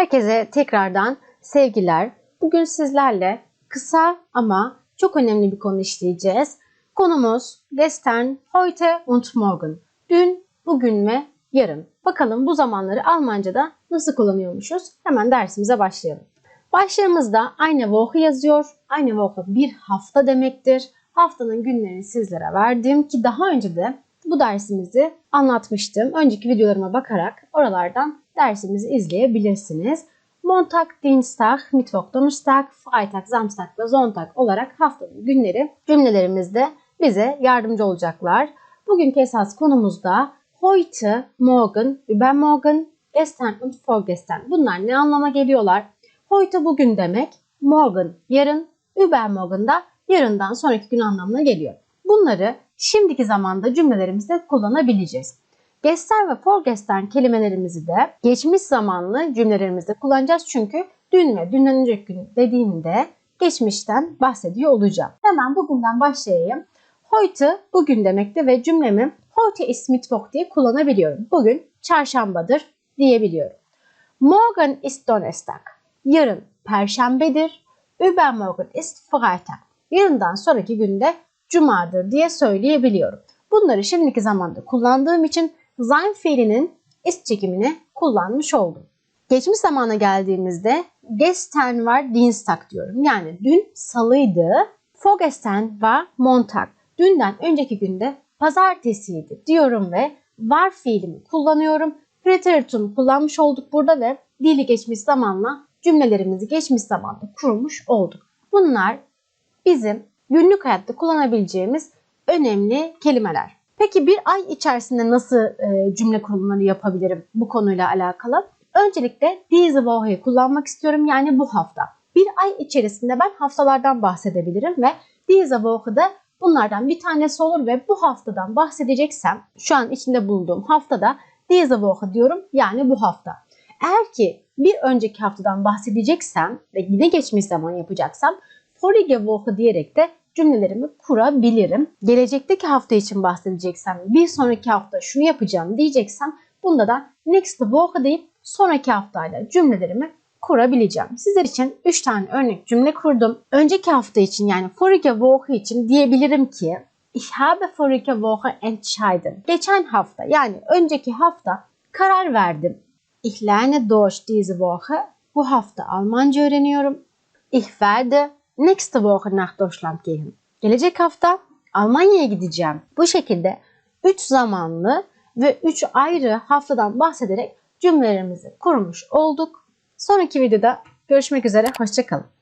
Herkese tekrardan sevgiler. Bugün sizlerle kısa ama çok önemli bir konu işleyeceğiz. Konumuz gestern, heute und morgen. Dün, bugün ve yarın. Bakalım bu zamanları Almanca'da nasıl kullanıyormuşuz? Hemen dersimize başlayalım. Başlığımızda aynı Woche yazıyor. Aynı Woche bir hafta demektir. Haftanın günlerini sizlere verdim ki daha önce de bu dersimizi anlatmıştım. Önceki videolarıma bakarak oralardan dersimizi izleyebilirsiniz. Montag, Dienstag, Mittwoch, Donnerstag, Freitag, Samstag ve Sonntag olarak haftanın günleri cümlelerimizde bize yardımcı olacaklar. Bugünkü esas konumuzda heute, morgen, übermorgen, gestern und vorgestern. Bunlar ne anlama geliyorlar? Heute bugün demek, morgen yarın, übermorgen da yarından sonraki gün anlamına geliyor. Bunları şimdiki zamanda cümlelerimizde kullanabileceğiz. Gestern ve forgestern kelimelerimizi de geçmiş zamanlı cümlelerimizde kullanacağız. Çünkü dün ve dünden önceki gün dediğimde geçmişten bahsediyor olacağım. Hemen bugünden başlayayım. Heute bugün demekti ve cümlemi heute ist Mittwoch diye kullanabiliyorum. Bugün çarşambadır diyebiliyorum. Morgen ist Donnerstag. Yarın perşembedir. Übermorgen ist Freitag. Yarından sonraki günde cumadır diye söyleyebiliyorum. Bunları şimdiki zamanda kullandığım için sein fiilinin ist çekimini kullanmış oldum. Geçmiş zamana geldiğimizde gestern var Dienstag diyorum. Yani dün salıydı. Vorgestern var Montag. Dünden önceki günde pazartesiydi diyorum ve var fiilimi kullanıyorum. Preteritum kullanmış olduk burada ve dili geçmiş zamanla cümlelerimizi geçmiş zamanda kurmuş olduk. Bunlar bizim günlük hayatta kullanabileceğimiz önemli kelimeler. Peki bir ay içerisinde nasıl e, cümle kurulumları yapabilirim bu konuyla alakalı? Öncelikle diese Woche'yi kullanmak istiyorum yani bu hafta. Bir ay içerisinde ben haftalardan bahsedebilirim ve diese Woche'da bunlardan bir tanesi olur ve bu haftadan bahsedeceksem şu an içinde bulunduğum haftada diese Woche diyorum yani bu hafta. Eğer ki bir önceki haftadan bahsedeceksem ve yine geçmiş zaman yapacaksam vorige Woche diyerek de cümlelerimi kurabilirim. Gelecekteki hafta için bahsedeceksem, bir sonraki hafta şunu yapacağım diyeceksem bunda da next Woche deyip sonraki haftayla cümlelerimi kurabileceğim. Sizler için 3 tane örnek cümle kurdum. Önceki hafta için yani vorige Woche için diyebilirim ki Ich habe vorige Woche entschieden. Geçen hafta yani önceki hafta karar verdim. Ich lerne Deutsch diese Woche. Bu hafta Almanca öğreniyorum. Ich werde nächste Woche nach Deutschland gehen. Gelecek hafta Almanya'ya gideceğim. Bu şekilde 3 zamanlı ve 3 ayrı haftadan bahsederek cümlelerimizi kurmuş olduk. Sonraki videoda görüşmek üzere. Hoşçakalın.